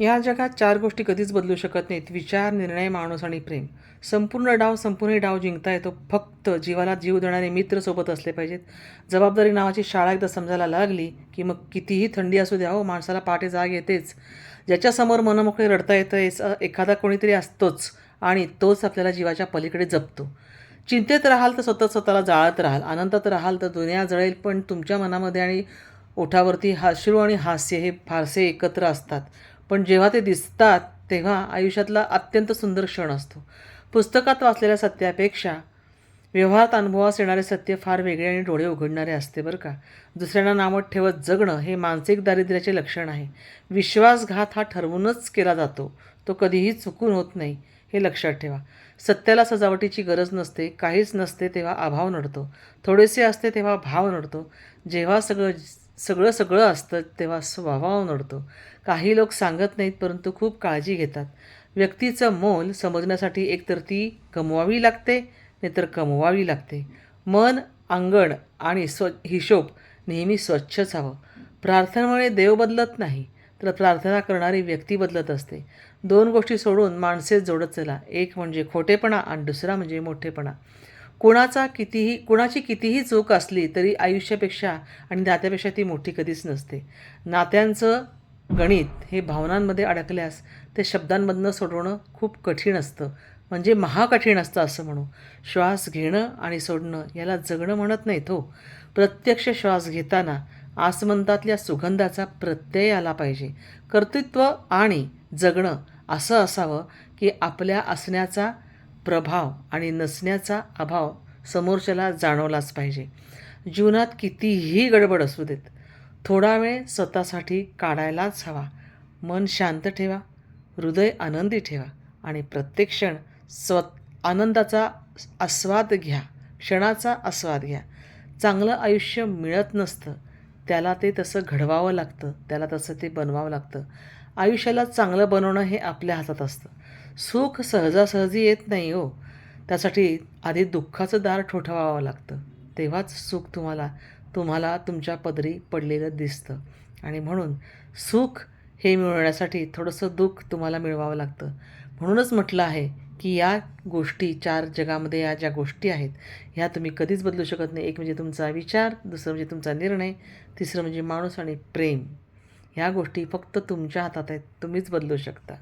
या जगात चार गोष्टी कधीच बदलू शकत नाहीत. विचार निर्णय माणूस आणि प्रेम. संपूर्ण डाव संपूर्ण डाव जिंकता येतो. फक्त जीवाला जीव देणारे मित्र सोबत असले पाहिजेत. जबाबदारी नावाची शाळा एकदा समजायला लागली की मग कितीही थंडी असू द्या हो माणसाला पहाटे जाग येतेच. ज्याच्यासमोर मनमोकळे रडता येतं एखादा कोणीतरी असतोच आणि तोच आपल्याला जीवाच्या पलीकडे जपतो. चिंतेत राहाल तर स्वतः स्वतःला जाळत राहाल. आनंदात राहाल तर दुनिया जळेल पण तुमच्या मनामध्ये आणि ओठावरती हाश्रू आणि हास्य हे फारसे एकत्र असतात. पण जेव्हा ते दिसतात तेव्हा आयुष्यातला अत्यंत सुंदर क्षण असतो. पुस्तकात वाचलेल्या सत्यापेक्षा व्यवहारात अनुभवास येणारे सत्य फार वेगळे आणि डोळे उघडणारे असते बरं का. दुसऱ्यांना नामत ठेवत जगणं हे मानसिक दारिद्र्याचे लक्षण आहे. विश्वासघात हा ठरवूनच केला जातो. तो कधीही चुकून होत नाही हे लक्षात ठेवा. सत्याला सजावटीची गरज नसते काहीच नसते तेव्हा अभाव नडतो. थोडेसे असते तेव्हा भाव नडतो. जेव्हा सगळं सगळं सगळं असतं तेव्हा स्वभाव नडतो. काही लोक सांगत नाहीत परंतु खूप काळजी घेतात. व्यक्तीचं मोल समजण्यासाठी एकतर ती गमवावी लागते नाहीतर कमवावी लागते. मन अंगण आणि स्व हिशोब नेहमी स्वच्छच हवं. प्रार्थनेमुळे देव बदलत नाही तर प्रार्थना करणारी व्यक्ती बदलत असते. दोन गोष्टी सोडून माणसे जोडत चला. एक म्हणजे खोटेपणा आणि दुसरा म्हणजे मोठेपणा. कुणाचा कितीही कुणाची कितीही चूक असली तरी आयुष्यापेक्षा आणि नात्यापेक्षा ती मोठी कधीच नसते. नात्यांचं गणित हे भावनांमध्ये अडकल्यास ते शब्दांमधनं सोडवणं खूप कठीण असतं. म्हणजे महाकठीण असतं असं म्हणू. श्वास घेणं आणि सोडणं याला जगणं म्हणत नाहीत हो. प्रत्यक्ष श्वास घेताना आसमंतातल्या सुगंधाचा प्रत्यय आला पाहिजे. कर्तृत्व आणि जगणं असं असावं की आपल्या असण्याचा प्रभाव आणि नसण्याचा अभाव समोरच्याला जाणवलाच पाहिजे. जीवनात कितीही गडबड असू देत थोडा वेळ स्वतःसाठी काढायलाच हवा. मन शांत ठेवा हृदय आनंदी ठेवा आणि प्रत्येक क्षण स्व आनंदाचा आस्वाद घ्या क्षणाचा आस्वाद घ्या. चांगलं आयुष्य मिळत नसतं त्याला ते तसं घडवावं लागतं त्याला तसं ते बनवावं लागतं. आयुष्याला चांगलं बनवणं हे आपल्या हातात असतं. सुख सहजासहजी येत नाही हो. त्यासाठी आधी दुःखाचं दार ठोठावावं लागतं. तेव्हाच सुख तुम्हाला तुम्हाला तुमच्या पदरी पडलेलं दिसतं. आणि म्हणून सुख हे मिळवण्यासाठी थोडंसं दुःख तुम्हाला मिळवावं लागतं. म्हणूनच म्हटलं आहे की या गोष्टी चार जगामध्ये या ज्या गोष्टी आहेत ह्या तुम्ही कधीच बदलू शकत नाही. एक म्हणजे तुमचा विचार दुसरं म्हणजे तुमचा निर्णय तिसरं म्हणजे माणूस आणि प्रेम. ह्या गोष्टी फक्त तुमच्या हातात आहेत तुम्हीच बदलू शकता.